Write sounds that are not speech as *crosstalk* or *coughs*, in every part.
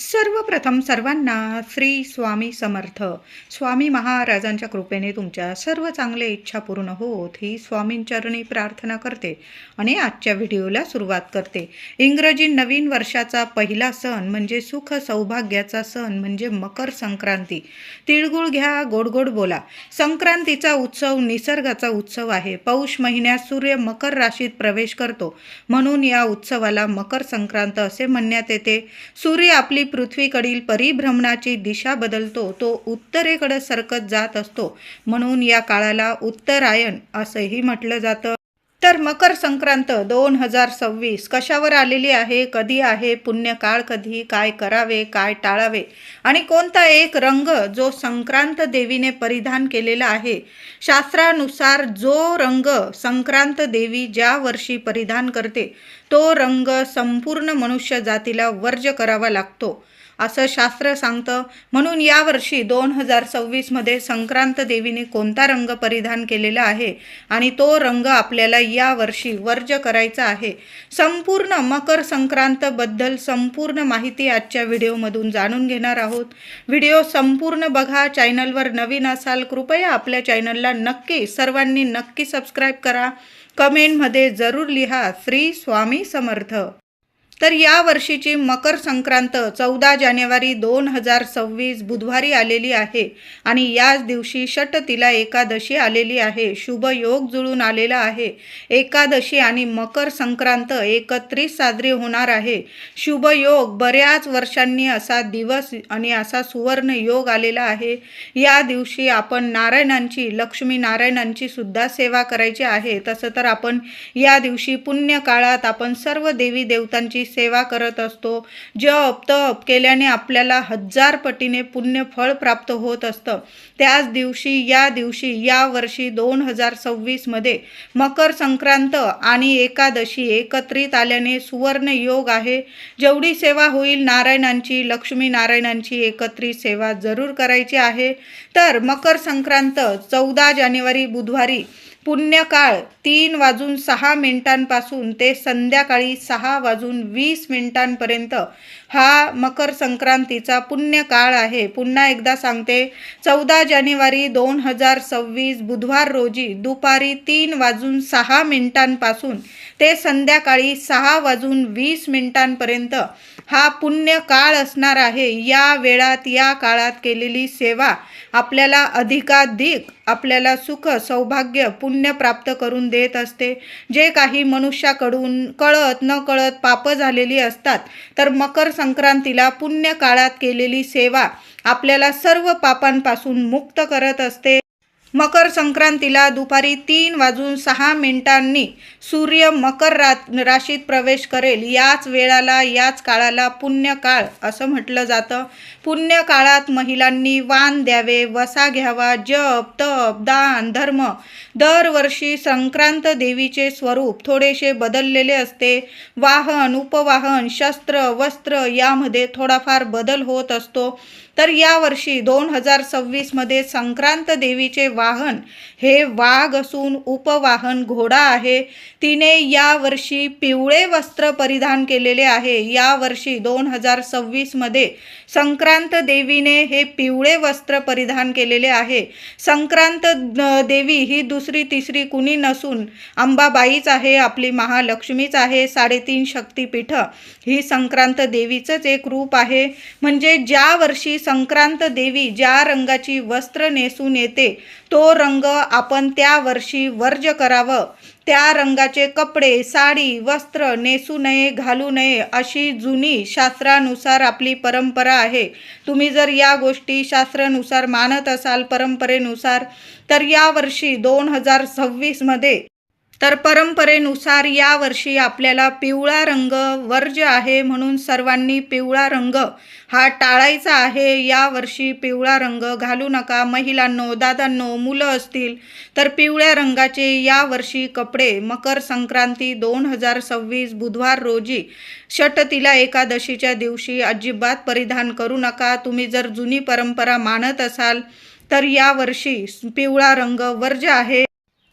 सर्वप्रथम सर्वांना श्री स्वामी समर्थ. स्वामी महाराजांच्या कृपेने तुमच्या सर्व चांगल्या इच्छा पूर्ण होत ही स्वामींचरणी प्रार्थना करते आणि आजच्या व्हिडिओला सुरुवात करते. इंग्रजी नवीन वर्षाचा पहिला सण म्हणजे सुख सौभाग्याचा सण म्हणजे मकर संक्रांती. तिळगुळ घ्या गोड बोला. संक्रांतीचा उत्सव निसर्गाचा उत्सव आहे. पौष महिन्यात सूर्य मकर राशीत प्रवेश करतो. म्हणून या उत्सवाला मकर संक्रांत असे म्हणण्यात येते. सूर्य आपली पृथ्वीकडील परिभ्रमणाची दिशा बदलतो तो उत्तरेकडे सरकत जात असतो. म्हणून या काळाला उत्तरायण असंही म्हटलं जातं. तर मकर संक्रांत दोन हजार सव्वीस कशावर आलेली आहे? कधी आहे? पुण्यकाळ कधी? काय करावे? काय टाळावे? आणि कोणता एक रंग जो संक्रांत देवीने परिधान केलेला आहे? शास्त्रानुसार जो रंग संक्रांत देवी ज्या वर्षी परिधान करते तो रंग संपूर्ण मनुष्य जातीला वर्ज करावा लागतो. असं शास्त्र सांगतं. म्हणून यावर्षी दोन हजार सव्वीसमध्ये संक्रांत देवीने कोणता रंग परिधान केलेला आहे? आणि तो रंग आपल्याला यावर्षी वर्ज करायचा आहे. संपूर्ण मकर संक्रांतबद्दल संपूर्ण माहिती आजच्या व्हिडिओमधून जाणून घेणार आहोत. व्हिडिओ संपूर्ण बघा चॅनलवर नवीन असाल कृपया आपल्या चॅनलला नक्की सर्वांनी नक्की सबस्क्राईब करा. कमेंटमध्ये जरूर लिहा श्री स्वामी समर्थ. तर या वर्षीची मकर संक्रांत चौदा जानेवारी दोन हजार सव्वीस बुधवारी आलेली आहे आणि याच दिवशी षटतिला एकादशी आलेली आहे. शुभ योग जुळून आलेला आहे. एकादशी आणि मकर संक्रांत एकत्रित साजरी होणार आहे. शुभ योग बऱ्याच वर्षांनी असा दिवस आणि असा सुवर्ण योग आलेला आहे. या दिवशी आपण नारायणांची लक्ष्मी नारायणांची सुद्धा सेवा करायची आहे. तसं तर आपण या दिवशी पुण्य काळात आपण सर्व देवी देवतांची सेवा करत असतो. जप तप केल्याने आपल्याला हजार पटीने पुण्य फळ प्राप्त होत असतं. त्याच दिवशी या दिवशी या वर्षी दोन हजार सव्वीसमध्ये मकर संक्रांत आणि एकादशी एकत्रित आल्याने सुवर्ण योग आहे. जेवढी सेवा होईल नारायणांची लक्ष्मी नारायणांची एकत्रित सेवा जरूर करायची आहे. तर मकर संक्रांत चौदा जानेवारी बुधवारी पुण्यकाळ तीन वाजून सहा मिनिटांपासून ते संध्याकाळी सहा वाजून वीस मिनिटांपर्यंत हा मकर संक्रांतीचा पुण्यकाळ आहे. पुन्हा एकदा सांगते चौदा जानेवारी दोन हजार सव्वीस बुधवार रोजी दुपारी तीन वाजून सहा मिनिटांपासून ते संध्याकाळी सहा वाजून वीस मिनिटांपर्यंत हा पुण्य काळ असणार आहे. या वेळात या काळात केलेली सेवा आपल्याला अधिकाधिक आपल्याला सुख सौभाग्य पुण्य प्राप्त करून देत असते. जे काही मनुष्याकडून कळत न कळत पापं झालेली असतात तर मकर संक्रांतीला पुण्य काळात केलेली सेवा आपल्याला सर्व पापांपासून मुक्त करत असते. मकर संक्रांतीला दुपारी तीन वाजून सहा मिनिटांनी सूर्य मकर रा राशीत प्रवेश करेल. याच वेळाला याच काळाला पुण्यकाळ असं म्हटलं जातं. पुण्य काळात महिलांनी वाण द्यावे वसा घ्यावा जप तप दान धर्म. दरवर्षी संक्रांत देवीचे स्वरूप थोडेसे बदललेले असते. वाहन उपवाहन शस्त्र वस्त्र यामध्ये थोडाफार बदल होत असतो. तर यावर्षी दोन हजार सव्वीसमध्ये संक्रांत देवीचे वाहन हे वाघ असून उपवाहन घोडा आहे. तिने यावर्षी पिवळे वस्त्र परिधान केलेले आहे. यावर्षी दोन हजार सव्वीसमध्ये संक्रांत देवीने हे पिवळे वस्त्र परिधान केलेले आहे. संक्रांत देवी ही दुसरी तिसरी कुणी नसून अंबाबाईच आहे आपली महालक्ष्मीच आहे साडेतीन शक्तीपीठ. ही संक्रांत देवीचंच एक रूप आहे. म्हणजे ज्या वर्षी संक्रांत देवी ज्या रंगाची वस्त्र नेसून येते तो रंग आपण त्या वर्षी वर्ज करावं. त्या रंगाचे कपडे साडी वस्त्र नेसू नये घालू नये अशी जुनी शास्त्रानुसार आपली परंपरा आहे. तुम्ही जर या गोष्टी शास्त्रानुसार मानत असाल परंपरेनुसार तर यावर्षी दोन हजार सव्वीसमध्ये तर परंपरेनुसार यावर्षी आपल्याला पिवळा रंग वर्ज आहे म्हणून सर्वांनी पिवळा रंग हा टाळायचा आहे. यावर्षी पिवळा रंग घालू नका. महिलांनो दादांनो मुलं असतील तर पिवळ्या रंगाचे यावर्षी कपडे मकर संक्रांती दोन हजार सव्वीस बुधवार रोजी षटतिला एकादशीच्या दिवशी अजिबात परिधान करू नका. तुम्ही जर जुनी परंपरा मानत असाल तर यावर्षी पिवळा रंग वर्ज्य आहे.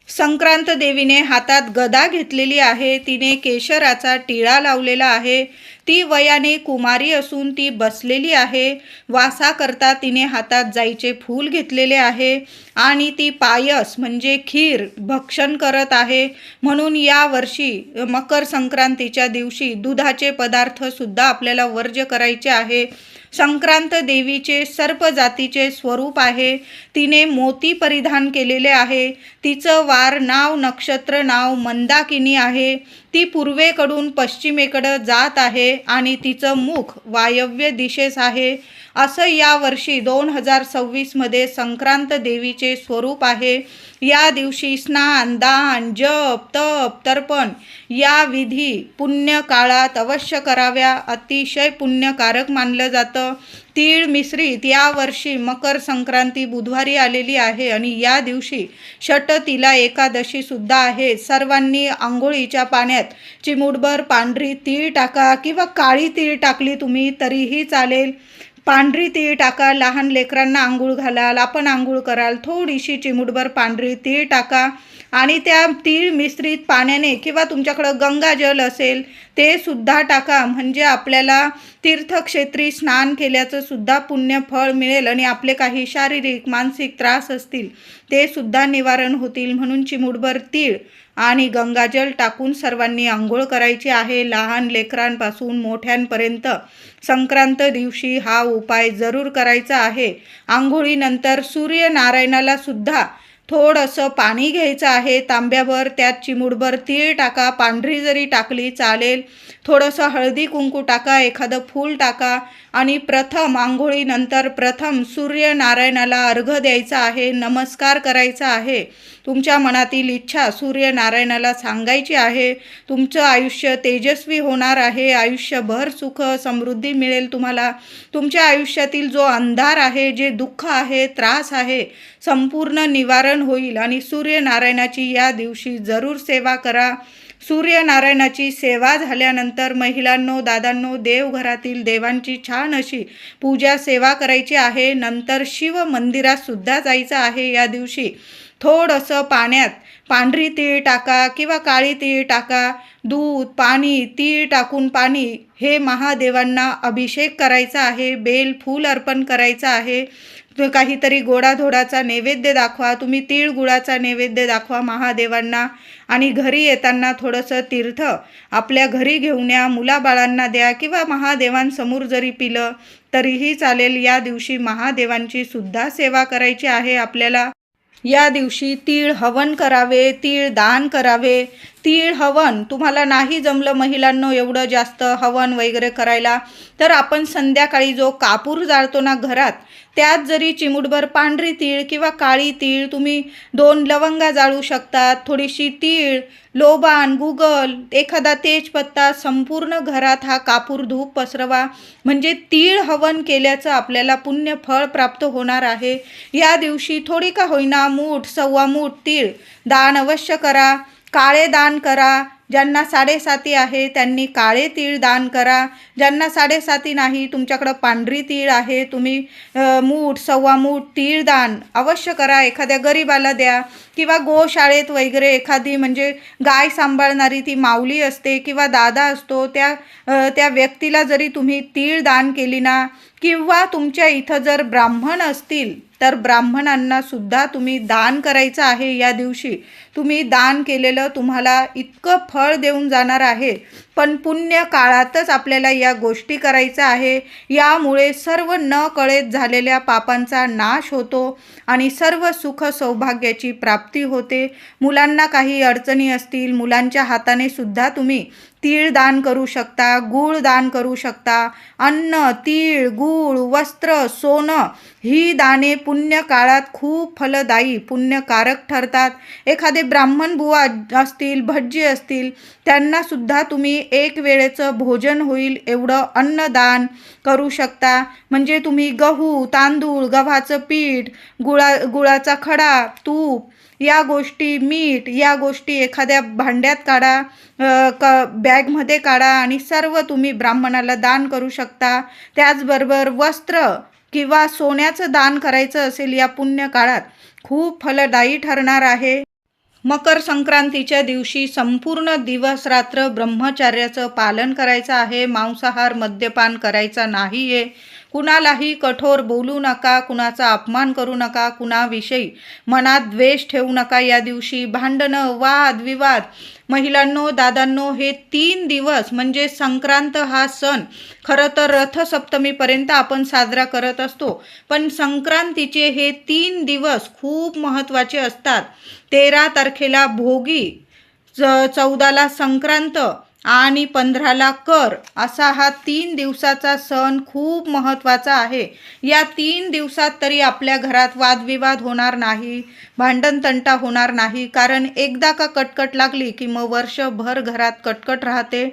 संक्रांत देवीने हातात गदा घेतलेली आहे. तिने केशराचा टिळा लावलेला आहे. ती वयाने कुमारी असून ती बसलेली आहे. वासा करता तिने हातात जाईचे फूल घेतलेले आहे आणि ती पायस म्हणजे खीर भक्षण करत आहे. म्हणून या वर्षी मकर संक्रांतीच्या दिवशी दुधाचे पदार्थसुद्धा आपल्याला वर्ज्य करायचे आहे. संक्रांत देवीचे सर्प जातीचे स्वरूप आहे. तिने मोती परिधान केलेले आहे. तिचं वार नाव नक्षत्र नाव मंदाकिनी आहे. ती पूर्वेकडून पश्चिमेकडं जात आहे आणि तिचं मुख वायव्य दिशेस आहे. असं यावर्षी दोन हजार सव्वीसमध्ये संक्रांत देवीचे स्वरूप आहे. या दिवशी स्नान दान जप तप तर्पण या विधी पुण्य काळात अवश्य कराव्या. अतिशय पुण्यकारक मानलं जातं. तीळ मिश्रित या वर्षी मकर संक्रांती बुधवारी आलेली आहे आणि या दिवशी षटतिला एकादशी सुद्धा आहे. सर्वांनी आंघोळीच्या पाण्यात चिमुटभर पांढरी तीळ टाका किंवा काळी तीळ टाकली तुम्ही तरीही चालेल. पांढरी तीळ टाका लहान लेकरांना आंघोळ घालाल आपण आंघोळ कराल थोडीशी चिमुटभर पांढरी तीळ टाका. आणि त्या तीळ मिश्रित पाण्याने किंवा तुमच्याकडं गंगाजल असेल ते सुद्धा टाका. म्हणजे आपल्याला तीर्थक्षेत्री स्नान केल्याचं सुद्धा पुण्य फळ मिळेल आणि आपले काही शारीरिक मानसिक त्रास असतील ते सुद्धा निवारण होतील. म्हणून चिमुडभर तीळ आणि गंगाजल टाकून सर्वांनी आंघोळ करायची आहे. लहान लेकरांपासून मोठ्यांपर्यंत संक्रांत दिवशी हा उपाय जरूर करायचा आहे. आंघोळीनंतर सूर्यनारायणाला सुद्धा थोडंसं पाणी घ्यायचं आहे तांब्याभर त्यात चिमूटभर तीळ टाका पांढरी जरी टाकली चालेल थोडंसं हळदी कुंकू टाका एखादं फूल टाका आणि प्रथम आंघोळीनंतर प्रथम सूर्यनारायणाला अर्घ द्यायचा आहे नमस्कार करायचा आहे. तुमच्या मनातील इच्छा सूर्यनारायणाला सांगायची आहे. तुमचं आयुष्य तेजस्वी होणार आहे. आयुष्यभर सुख समृद्धी मिळेल तुम्हाला. तुमच्या आयुष्यातील जो अंधार आहे जे दुःख आहे त्रास आहे संपूर्ण निवारण होईल आणि सूर्यनारायणाची या दिवशी जरूर सेवा करा. सूर्यनारायणाची सेवा झाल्यानंतर महिलांनो दादांनो देवघरातील देवांची छान अशी पूजा सेवा करायची आहे. नंतर शिव मंदिरात सुद्धा जायचं आहे. या दिवशी थोडंसं पाण्यात पांढरी तीळ टाका किंवा काळी तीळ टाका. दूध पाणी तीळ टाकून पाणी हे महादेवांना अभिषेक करायचा आहे. बेल फूल अर्पण करायचं आहे. काहीतरी गोडाधोडाचा नैवेद्य दाखवा. तुम्ही तीळ गुळाचा नैवेद्य दाखवा महादेवांना. आणि घरी येताना थोडंसं तीर्थ आपल्या घरी घेऊन या. मुलाबाळांना द्या किंवा महादेवांसमोर जरी पिलं तरीही चालेल. या दिवशी महादेवांची सुद्धा सेवा करायची आहे आपल्याला. या दिवशी तीळ हवन करावे तीळ दान करावे. तीळ हवन तुम्हाला नाही जमलं महिलांनो एवढं जास्त हवन वगैरे करायला तर आपण संध्याकाळी जो कापूर जाळतो ना घरात त्यात जरी चिमुटभर पांढरी तीळ किंवा काळी तीळ तुम्ही दोन लवंगा जाळू शकतात थोडीशी तीळ लोबान गुगल एखादा तेजपत्ता संपूर्ण घरात हा कापूर धूप पसरवा. म्हणजे तीळ हवन केल्याचं आपल्याला पुण्य फळ प्राप्त होणार आहे. या दिवशी थोडी का होईना मूठ सव्वा मूठ तीळ दान अवश्य करा. काळे दान करा. ज्यांना साडेसाती आहे त्यांनी काळे तीळ दान करा. ज्यांना साडेसाती नाही तुमच्याकडं पांढरी तीळ आहे तुम्ही मूठ सव्वा मूठ तीळ दान अवश्य करा. एखाद्या गरिबाला द्या किंवा गोशाळेत वगैरे एखादी म्हणजे गाय सांभाळणारी ती माऊली असते किंवा दादा असतो त्या त्या व्यक्तीला जरी तुम्ही तीळ दान केली ना किंवा तुमच्या इथं जर ब्राह्मण असतील तर ब्राह्मणांना सुद्धा तुम्ही दान करायचं आहे या दिवशी. तुम्ही दान केलेलं तुम्हाला इतकं फळ देऊन जाणार आहे. पण पुण्य काळातच आपल्याला या गोष्टी करायचा आहे. यामुळे सर्व न कळेत झालेल्या पापांचा नाश होतो आणि सर्व सुख सौभाग्याची प्राप्ती होते. मुलांना काही अडचणी असतील मुलांच्या हाताने सुद्धा तुम्ही तीळ दान करू शकता गूळ दान करू शकता. अन्न तीळ गूळ वस्त्र सोनं ही दाने पुण्य काळात खूप फलदायी पुण्यकारक ठरतात. एखादे ब्राह्मण बुवा असतील भटजी असतील त्यांना सुद्धा तुम्ही एक वेळेचं भोजन होईल एवढं अन्नदान करू शकता. म्हणजे तुम्ही गहू तांदूळ गव्हाचं पीठ गुळा गुळाचा खडा तूप या गोष्टी मीठ या गोष्टी एखाद्या भांड्यात काढा क बॅगमध्ये काढा आणि सर्व तुम्ही ब्राह्मणाला दान करू शकता. त्याचबरोबर वस्त्र किंवा सोन्याचं दान करायचं असेल या पुण्य काळात खूप फलदायी ठरणार आहे. मकर संक्रांतीच्या दिवशी संपूर्ण दिवस रात्र ब्रह्मचार्याचं पालन करायचं आहे. मांसाहार मद्यपान करायचा नाही आहे कुणालाही कठोर बोलू नका कुणाचा अपमान करू नका कुणाविषयी मनात द्वेष ठेवू नका. या दिवशी भांडणं वाद विवाद महिलांनो दादांनो हे तीन दिवस म्हणजे संक्रांत हा सण खरं तर रथसप्तमीपर्यंत आपण साजरा करत असतो. पण संक्रांतीचे हे तीन दिवस खूप महत्त्वाचे असतात. तेरा तारखेला भोगी च चौदाला संक्रांत आणि पंधराला कर असा हा तीन दिवसाचा सण खूप महत्त्वाचा आहे. या तीन दिवसात तरी आपल्या घरात वादविवाद होणार नाही भांडणतंटा होणार नाही. कारण एकदा का कटकट लागली की मग वर्षभर घरात कटकट राहते.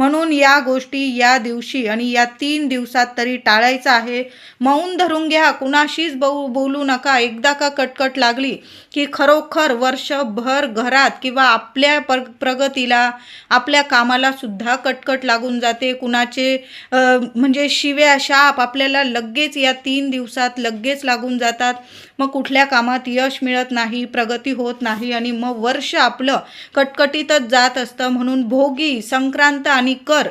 म्हणून या गोष्टी या दिवशी आणि या तीन दिवसात तरी टाळायचं आहे. मौन धरून घ्या. कुणाशीच बहु बोलू नका. एकदा का कटकट लागली की खरोखर वर्षभर घरात किंवा आपल्या प्र प्रगतीला आपल्या कामाला सुद्धा कटकट लागून जाते. कुणाचे म्हणजे शिव्या शाप आपल्याला लगेच या तीन दिवसात लगेच लागून जातात. मग कुठल्या कामात यश मिळत नाही प्रगती होत नाही आणि मग वर्ष आपलं कटकटीतच जात असतं. म्हणून भोगी संक्रांत आणि कर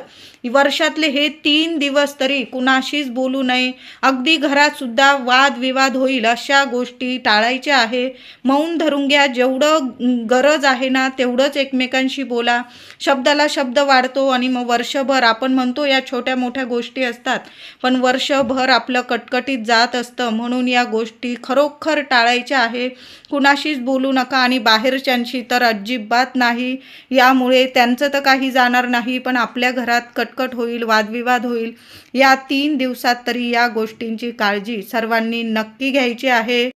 वर्षातले हे तीन दिवस तरी कुणाशीच बोलू नये. अगदी घरात सुद्धा वादविवाद होईल अशा गोष्टी टाळायच्या आहे. मौन धरून घ्या जेवढं गरज आहे ना तेवढंच एकमेकांशी बोला. शब्दाला शब्द वाढतो आणि मग वर्षभर आपण म्हणतो या छोट्या मोठ्या गोष्टी असतात. पण वर्षभर आपलं कटकटीत जात असतं म्हणून या गोष्टी खरोखर टाळायच्या आहे. कुणाशीच बोलू नका आणि बाहेरच्यांशी तर अजिबात नाही. यामुळे त्यांचं तर काही जाणार नाही पण आपल्या घरात कटकट होईल वादविवाद होईल. या तीन दिवसात तरी या गोष्टींची काळजी सर्वांनी नक्की घ्यायची आहे.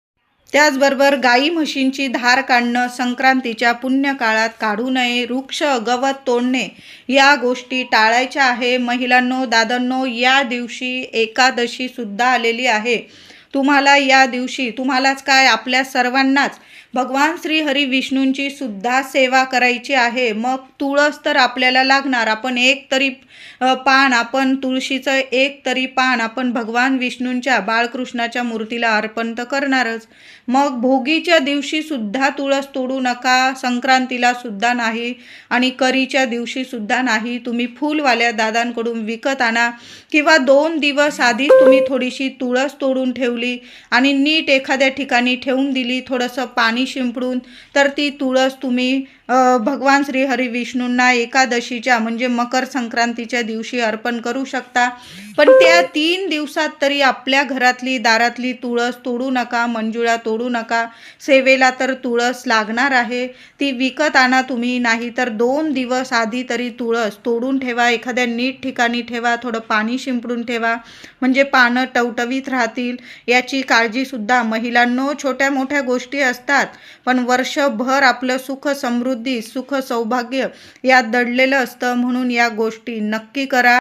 त्याचबरोबर गाई म्हशींची धार काढणं संक्रांतीच्या पुण्यकाळात काढू नये वृक्ष गवत तोडणे या गोष्टी टाळायच्या आहे. महिलांनो दादांनो या दिवशी एकादशी सुद्धा आलेली आहे. तुम्हाला या दिवशी तुम्हालाच काय आपल्या सर्वांनाच भगवान श्री हरी विष्णूंची सुद्धा सेवा करायची आहे. मग तुळस तर आपल्याला लागणार. आपण एक तरी पान आपण तुळशीचं एक तरी पान आपण भगवान विष्णूंच्या बाळकृष्णाच्या मूर्तीला अर्पण तर करणारच. मग भोगीच्या दिवशी सुद्धा तुळस तोडू नका संक्रांतीला सुद्धा नाही आणि करीच्या दिवशी सुद्धा नाही. तुम्ही फुलवाल्या दादांकडून विकत आणा किंवा दोन दिवस आधीच तुम्ही थोडीशी तुळस तोडून ठेवली आणि नीट एखाद्या ठिकाणी ठेवून दिली थोडंसं पाणी शिंपडून तर ती तुळस तुम्ही भगवान श्री हरी विष्णूंना एकादशीच्या म्हणजे मकर संक्रांतीच्या दिवशी अर्पण करू शकता. पण त्या तीन दिवसात तरी आपल्या घरातली दारातली तुळस तोडू नका मंजुळा तोडू नका. सेवेला तर तुळस लागणार आहे. ती विकत आणा तुम्ही नाही तर दोन दिवस आधी तरी तुळस तोडून ठेवा. एखाद्या नीट ठिकाणी ठेवा थोडं पाणी शिंपडून ठेवा. म्हणजे पानं टवटवीत राहतील. याची काळजीसुद्धा महिलांनो छोट्या मोठ्या गोष्टी असतात. पण वर्षभर आपलं सुख समृद्धी सुख सौभाग्य यात दडलेलं असतं म्हणून या गोष्टी नक्की करा.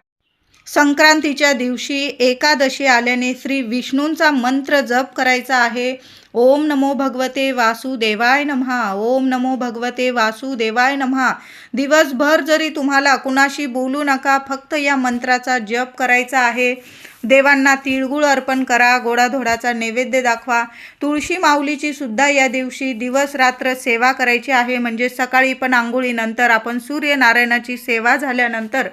संक्रांतीच्या दिवशी एकादशी आल्याने श्री विष्णूंचा मंत्र जप करायचा आहे. ओम नमो भगवते वासुदेवाय नमहा. ओम नमो भगवते वासुदेवाय नमहा. दिवसभर जरी तुम्हाला कुणाशी बोलू नका फक्त या मंत्राचा जप करायचा आहे. देवांना तिळगुळ अर्पण करा गोडाधोडाचा नैवेद्य दाखवा. तुळशी माऊलीची सुद्धा या दिवशी दिवस रात्र सेवा करायची आहे. म्हणजे सकाळी पण आंघोळीनंतर आपण सूर्यनारायणाची सेवा झाल्यानंतर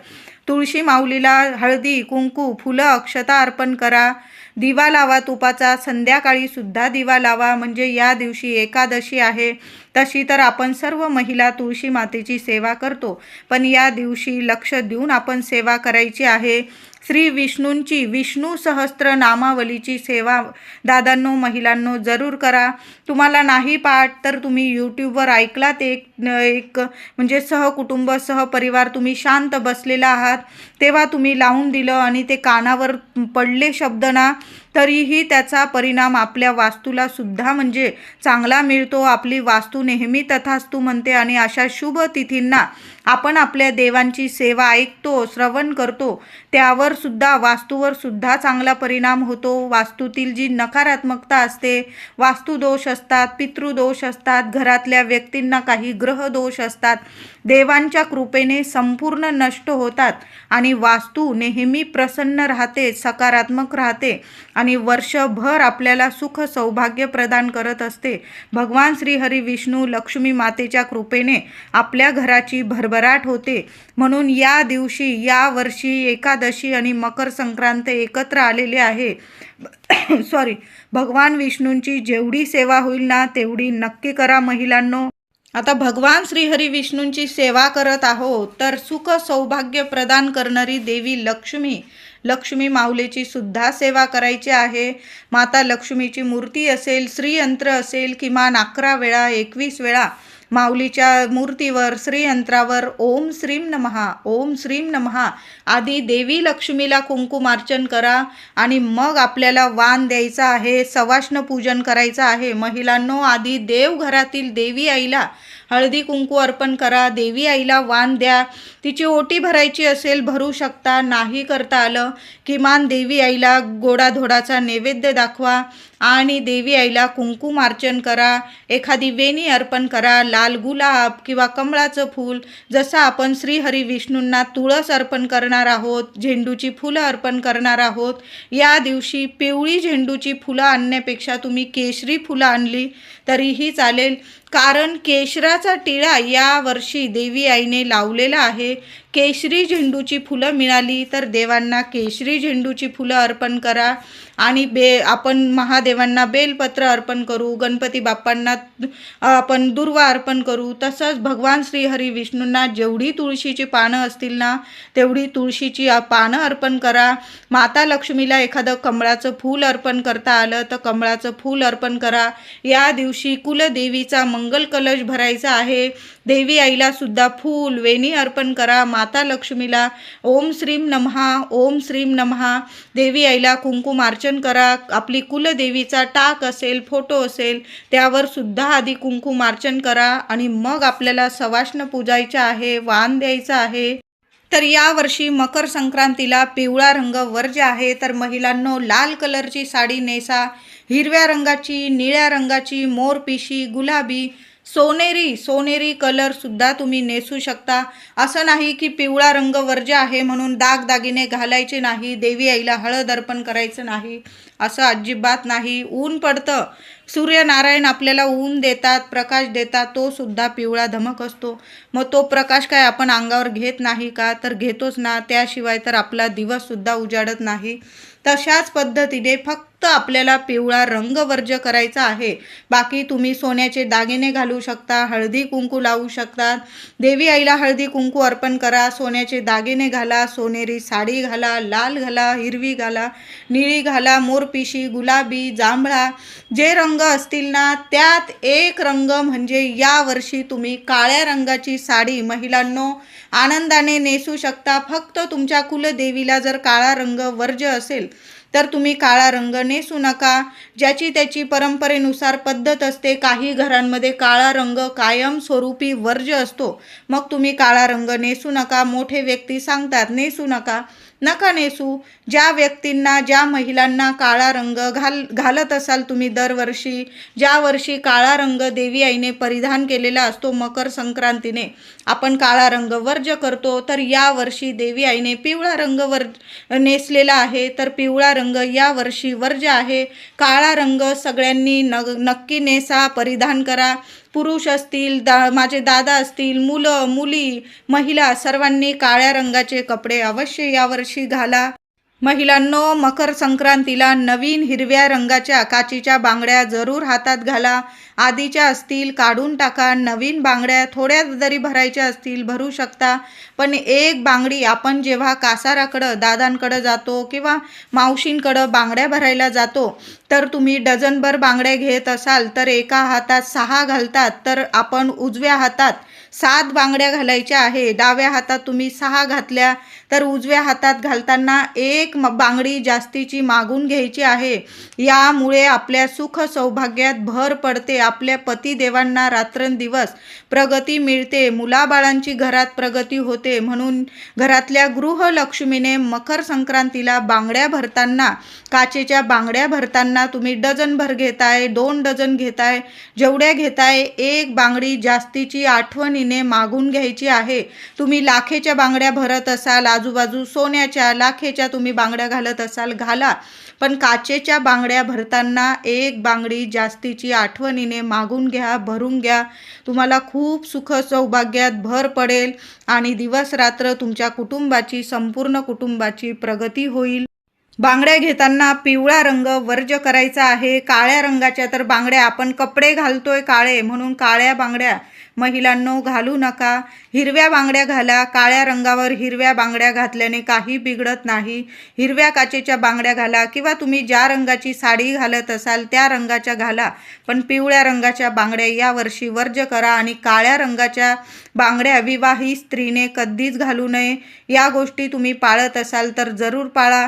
तुळशी माऊलीला हळदी कुंकू फुलं अक्षता अर्पण करा. दिवा लावा तुपाचा. संध्याकाळी सुद्धा दिवा लावा. म्हणजे या दिवशी एकादशी आहे. तशी तर आपण सर्व महिला तुळशी मातेची सेवा करतो. पण या दिवशी लक्ष देऊन आपण सेवा करायची आहे. श्री विष्णूंची विष्णू सहस्त्र नामावलीची सेवा दादांनो महिलांनो जरूर करा. तुम्हाला नाही पाठ तर तुम्ही यूट्यूबवर ऐकलात एक एक म्हणजे सहकुटुंब सहपरिवार तुम्ही शांत बसलेला आहात. तेव्हा तुम्ही लावून दिलं आणि ते कानावर पडले शब्द ना तरीही त्याचा परिणाम आपल्या वास्तूला सुद्धा म्हणजे चांगला मिळतो. आपली वास्तू नेहमी तथास्तू म्हणते आणि अशा शुभ तिथींना आपण आपल्या देवांची सेवा ऐकतो श्रवण करतो त्यावर सुद्धा वास्तूवर सुद्धा चांगला परिणाम होतो. वास्तूतील जी नकारात्मकता असते वास्तुदोष असतात पितृदोष असतात घरातल्या व्यक्तींना काही ग्रहदोष असतात देवांच्या कृपेने संपूर्ण नष्ट होतात आणि वास्तू नेहमी प्रसन्न राहते सकारात्मक राहते आणि वर्षभर आपल्याला सुख सौभाग्य प्रदान करत असते. भगवान श्रीहरी विष्णू लक्ष्मी मातेच्या कृपेने आपल्या घराची भरभर भराट होते. म्हणून या दिवशी या वर्षी एकादशी आणि मकर संक्रांत एकत्र आलेले आहे. *coughs* सॉरी भगवान विष्णूंची जेवढी सेवा होईल ना तेवढी नक्की करा महिलांनो. आता भगवान श्रीहरी विष्णूंची सेवा करत आहोत. तर सुख सौभाग्य प्रदान करणारी देवी लक्ष्मी. लक्ष्मी माऊलीची सुद्धा सेवा करायची आहे. माता लक्ष्मीची मूर्ती असेल श्रीयंत्र असेल किमान अकरा वेळा एकवीस वेळा. माऊलीच्या मूर्तीवर श्रीयंत्रावर ओम श्रीम नमहा ओम श्रीम नमहा आधी देवी लक्ष्मीला कुंकुमार्चन करा आणि मग आपल्याला वान द्यायचा आहे सवाष्ण पूजन करायचं आहे. महिलांनो आधी देवघरातील देवी आईला हळदी कुंकू अर्पण करा देवी आईला वाण द्या. तिची ओटी भरायची असेल भरू शकता नाही करता आलं किमान देवी आईला गोडाधोडाचा नैवेद्य दाखवा आणि देवी आईला कुंकुमार्चन करा. एखादी वेणी अर्पण करा लाल गुलाब किंवा कमळाचं फूल. जसं आपण श्रीहरी विष्णूंना तुळस अर्पण करणार आहोत झेंडूची फुलं अर्पण करणार आहोत या दिवशी पिवळी झेंडूची फुलं आणण्यापेक्षा तुम्ही केशरी फुलं आणली तरीही चालेल. कारण केशराचा टिळा या वर्षी देवी आईने लावलेला आहे. केशरी झेंडूची फुलं मिळाली तर देवांना केशरी झेंडूची फुलं अर्पण करा आणि बे आपण महादेवांना बेलपत्र अर्पण करू गणपती बाप्पांना आपण दुर्वा अर्पण करू. तसंच भगवान श्रीहरी विष्णूंना जेवढी तुळशीची पानं असतील ना तेवढी तुळशीची पानं अर्पण करा. माता लक्ष्मीला एखादं कमळाचं फूल अर्पण करता आलं तर कमळाचं फूल अर्पण करा. या दिवशी कुलदेवीचा मंगल कलश भरायचा आहे. देवी आईला सुद्धा फूल वेणी अर्पण करा. माता लक्ष्मीला ओम श्रीम नमहा ओम श्रीम नमहा. देवी आईला कुंकुमार्चन करा. आपली कुलदेवीचा टाक असेल फोटो असेल त्यावर सुद्धा आधी कुंकुमार्चन करा. आणि मग आपल्याला सवाष्ण पूजायचं आहे वाण द्यायचं आहे. तर यावर्षी मकर संक्रांतीला पिवळा रंग वर्ज्य आहे तर महिलांनो लाल कलरची साडी नेसा. हिरव्या रंगाची निळ्या रंगाची मोरपिशी गुलाबी सोनेरी सोनेरी कलरसुद्धा तुम्ही नेसू शकता. असं नाही की पिवळा रंग वर्ज आहे म्हणून दागदागिने घालायचे नाही देवी आईला हळद अर्पण करायचं नाही असं अजिबात नाही. ऊन पडतं. सूर्यनारायण आपल्याला ऊन देतात प्रकाश देतात तो सुद्धा पिवळा धमक असतो. मग तो प्रकाश काय आपण अंगावर घेत नाही का? तर घेतोच ना. त्याशिवाय तर आपला दिवससुद्धा उजाडत नाही. तशाच पद्धतीने फक्त फक्त आपल्याला पिवळा रंग वर्ज करायचा आहे. बाकी तुम्ही सोन्याचे दागिने घालू शकता हळदी कुंकू लावू शकता. देवी आईला हळदी कुंकू अर्पण करा सोन्याचे दागिने घाला सोनेरी साडी घाला लाल घाला हिरवी घाला निळी घाला मोरपिशी गुलाबी जांभळा जे रंग असतील ना त्यात एक रंग म्हणजे यावर्षी तुम्ही काळ्या रंगाची साडी महिलांनो आनंदाने नेसू शकता. फक्त तुमच्या कुलदेवीला जर काळा रंग वर्ज असेल तर तुम्ही काळा रंग नेसू नका. ज्याची त्याची परंपरेनुसार पद्धत असते काही घरांमध्ये काळा रंग कायमस्वरूपी वर्ज्य असतो. मग तुम्ही काळा रंग नेसू नका. मोठे व्यक्ती सांगतात नेसू नका. नका नेसू. ज्या व्यक्तींना ज्या महिलांना काळा रंग घाल घालत असाल तुम्ही दरवर्षी ज्या वर्षी काळा रंग देवी आईने परिधान केलेला असतो मकर संक्रांतीने आपण काळा रंग वर्ज करतो तर या वर्षी देवी आईने पिवळा रंग वर नेसलेला आहे तर पिवळा रंग या वर्षी वर्ज आहे. काळा रंग सगळ्यांनी न नक्की नेसा परिधान करा. पुरुष असतील दा माझे दादा असतील मुलं मुली महिला सर्वांनी काळ्या रंगाचे कपडे अवश्य यावर्षी घाला. महिलांनो मकर संक्रांतीला नवीन हिरव्या रंगाच्या काचीच्या बांगड्या जरूर हातात घाला. आधीच्या असतील काढून टाका नवीन बांगड्या थोड्या जरी भरायच्या असतील भरू शकता. पण एक बांगडी आपण जेव्हा कासाराकडं दादांकडं जातो किंवा मावशींकडं बांगड्या भरायला जातो तर तुम्ही डझनभर बांगड्या घेत असाल तर एका हातात सहा घालतात तर आपण उजव्या हातात सात बांगड्या घालायच्या आहे. डाव्या हातात तुम्ही सहा घातल्या तर उजव्या हातात घालताना एक म- बांगडी जास्तीची मागून घ्यायची आहे. यामुळे आपल्या सुख सौभाग्यात भर पडते. आपल्या पतिदेवांना रात्रंदिवस प्रगती मिळते. मुलाबाळांची घरात प्रगती होते. म्हणून घरातल्या गृहलक्ष्मीने मकर संक्रांतीला बांगड्या भरताना काचेच्या बांगड्या भरताना तुम्ही डझनभर घेताय दोन डझन घेताय जेवढ्या घेताय एक बांगडी जास्तीची आठवणीने मागून घ्यायची आहे. तुम्ही लाखेच्या बांगड्या भरत असाल. आजूबाजू सोन्याच्या लाखेच्या तुम्ही बांगड्या घालत असाल घाला. पण काचेच्या बांगड्या भरताना एक बांगडी जास्तीची आठवणीने मागून घ्या भरून घ्या. तुम्हाला खूप सुख सौभाग्यात भर पडेल आणि दिवस रात्र तुमच्या कुटुंबाची संपूर्ण कुटुंबाची प्रगती होईल. बांगड्या घेताना पिवळा रंग वर्ज करायचा आहे. काळ्या रंगाच्या तर बांगड्या. आपण कपडे घालतोय काळे म्हणून काळ्या बांगड्या. महिलांनो घालू नका. हिरव्या बांगड्या घाला. काळ्या रंगावर हिरव्या बांगड्या घातल्याने काही बिघडत नाही. हिरव्या काचेच्या बांगड्या घाला किंवा तुम्ही ज्या रंगाची साडी घालत असाल त्या रंगाच्या घाला. पण पिवळ्या रंगाच्या बांगड्या यावर्षी वर्ज करा आणि काळ्या रंगाच्या बांगड्या विवाहित स्त्रीने कधीच घालू नये. या गोष्टी तुम्ही पाळत असाल तर जरूर पाळा.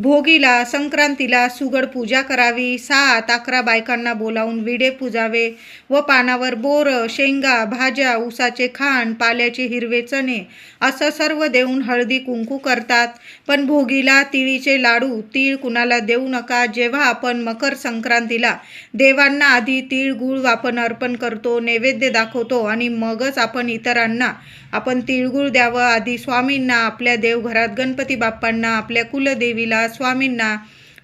भोगीला संक्रांतीला सुगड पूजा करावी. सात अकरा बायकांना बोलावून विडे पुजावे व पानावर बोरं शेंगा भाज्या उसाचे खाण पाल्याचे हिरवे चणे असं सर्व देऊन हळदी कुंकू करतात. पण भोगीला तिळीचे लाडू तीळ कुणाला देऊ नका. जेव्हा आपण मकर संक्रांतीला देवांना आधी तीळ गुळ आपण अर्पण करतो नैवेद्य दाखवतो आणि मगच आपण इतरांना आपण तिळगुळ द्यावं आधी स्वामींना आपल्या देवघरात गणपती बाप्पांना आपल्या कुलदेवीला स्वामींना.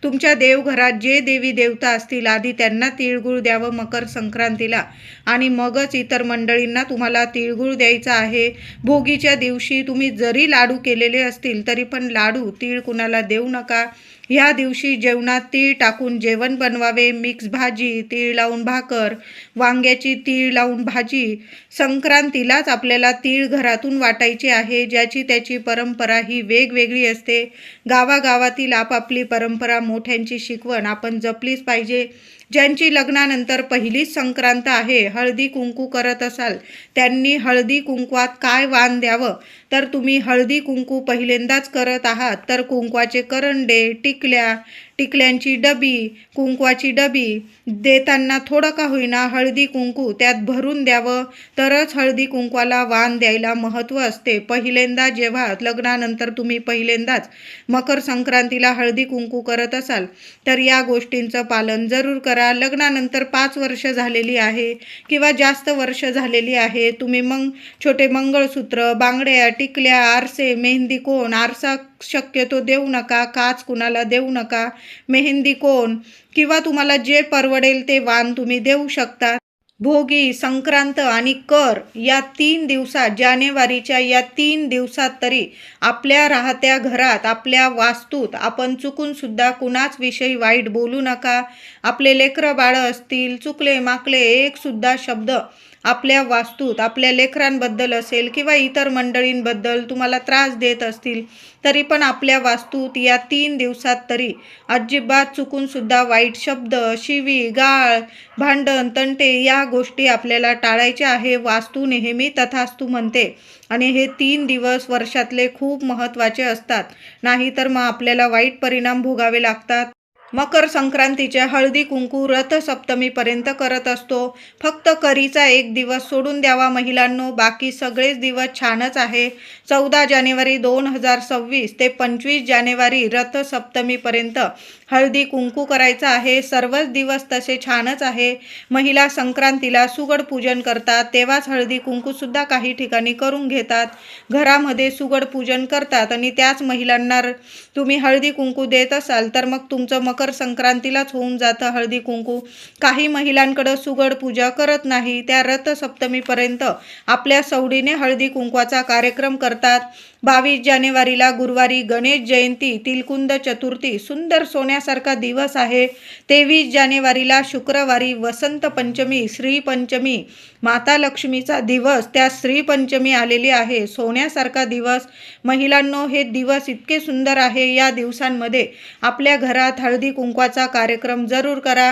तुमच्या देवघरात जे देवी देवता असतील आधी त्यांना तिळगुळ द्यावं मकर संक्रांतीला. आणि मगच इतर मंडळींना तुम्हाला तिळगुळ द्यायचा आहे. भोगीच्या दिवशी तुम्ही जरी लाडू केलेले असतील तरी पण लाडू तीळ कुणाला देऊ नका. ह्या दिवशी जेवणात तीळ टाकून जेवण बनवावे. मिक्स भाजी तीळ लावून भाकर वांग्याची तीळ लावून भाजी. संक्रांतीलाच आपल्याला तीळ घरातून वाटायची आहे. ज्याची त्याची परंपरा ही वेगवेगळी असते. गावागावातील आपापली परंपरा मोठ्यांची शिकवण आपण जपलीच पाहिजे. ज्यांची लग्नानंतर पहिलीच संक्रांत आहे हळदी कुंकू करत असाल त्यांनी हळदी कुंकवात काय वाण द्यावं? तर तुम्ही हळदी कुंकू पहिल्यांदाच करत आहात तर कुंकवाचे करंडे टिकल्या टिकल्यांची डबी कुंकवाची डबी देताना थोडं का होईना हळदी कुंकू त्यात भरून द्यावं. तरच हळदी कुंकवाला वाण द्यायला महत्त्व असते. पहिल्यांदा जेव्हा लग्नानंतर तुम्ही पहिल्यांदाच मकर संक्रांतीला हळदी कुंकू करत असाल तर या गोष्टींचं पालन जरूर करा. लग्नानंतर पाच वर्ष झालेली आहे किंवा जास्त वर्ष झालेली आहे तुम्ही मग छोटे मंगळसूत्र बांगड्या टिकल्या आरसे मेहंदी कोण? आरसा शक्यतो देऊ नका काच कुणाला देऊ नका. मेहंदी कोण? किंवा तुम्हाला जे परवडेल ते वाण तुम्ही देऊ शकता. भोगी संक्रांत आणि कर या तीन दिवसात जानेवारीच्या या तीन दिवसात तरी आपल्या राहत्या घरात आपल्या वास्तूत आपण चुकूनसुद्धा कुणाच विषयी वाईट बोलू नका. आपले लेकरं बाळं असतील चुकले माकले एकसुद्धा शब्द आपल्या वास्तूत आपल्या लेकरांबद्दल असेल किंवा इतर मंडळींबद्दल तुम्हाला त्रास देत असतील तरी पण आपल्या वास्तूत या तीन दिवसात तरी अजिबात चुकूनसुद्धा वाईट शब्द शिवी गाळ भांडण तंटे या गोष्टी आपल्याला टाळायच्या आहे. वास्तू नेहमी तथास्तू म्हणते. आणि हे तीन दिवस वर्षातले खूप महत्त्वाचे असतात. नाहीतर मग आपल्याला वाईट परिणाम भोगावे लागतात. मकर संक्रांतीच्या हळदी कुंकू रथसप्तमीपर्यंत करत असतो. फक्त करीचा एक दिवस सोडून द्यावा महिलांनो बाकी सगळेच दिवस छानच आहे. चौदा जानेवारी दोन हजार सव्वीस ते पंचवीस जानेवारी रथसप्तमीपर्यंत हळदी कुंकू करायचं आहे. सर्वच दिवस तसे छानच आहे. महिला संक्रांतीला सुगड पूजन करतात. तेव्हाच हळदी कुंकूसुद्धा काही ठिकाणी करून घेतात. घरामध्ये सुगड पूजन करतात आणि त्याच महिलांना र- तुम्ही हळदी कुंकू देत असाल तर मग तुमचं मकर संक्रांतीलाच होऊन जातं हळदी कुंकू. काही महिलांकडं सुगड पूजा करत नाही. त्या रथसप्तमीपर्यंत आपल्या सवडीने हळदी कुंकवाचा कार्यक्रम करतात. बावीस जानेवारीला गुरुवारी गणेश जयंती तिलकुंद चतुर्थी सुंदर सोन्यासारखा दिवस आहे. तेवीस जानेवारीला शुक्रवारी वसंत पंचमी श्रीपंचमी माता लक्ष्मीचा दिवस. त्या श्रीपंचमी आलेली आहे. सोन्यासारखा दिवस. महिलांनो हे दिवस इतके सुंदर आहे. या दिवसांमध्ये आपल्या घरात हळदी कुंकवाचा कार्यक्रम जरूर करा.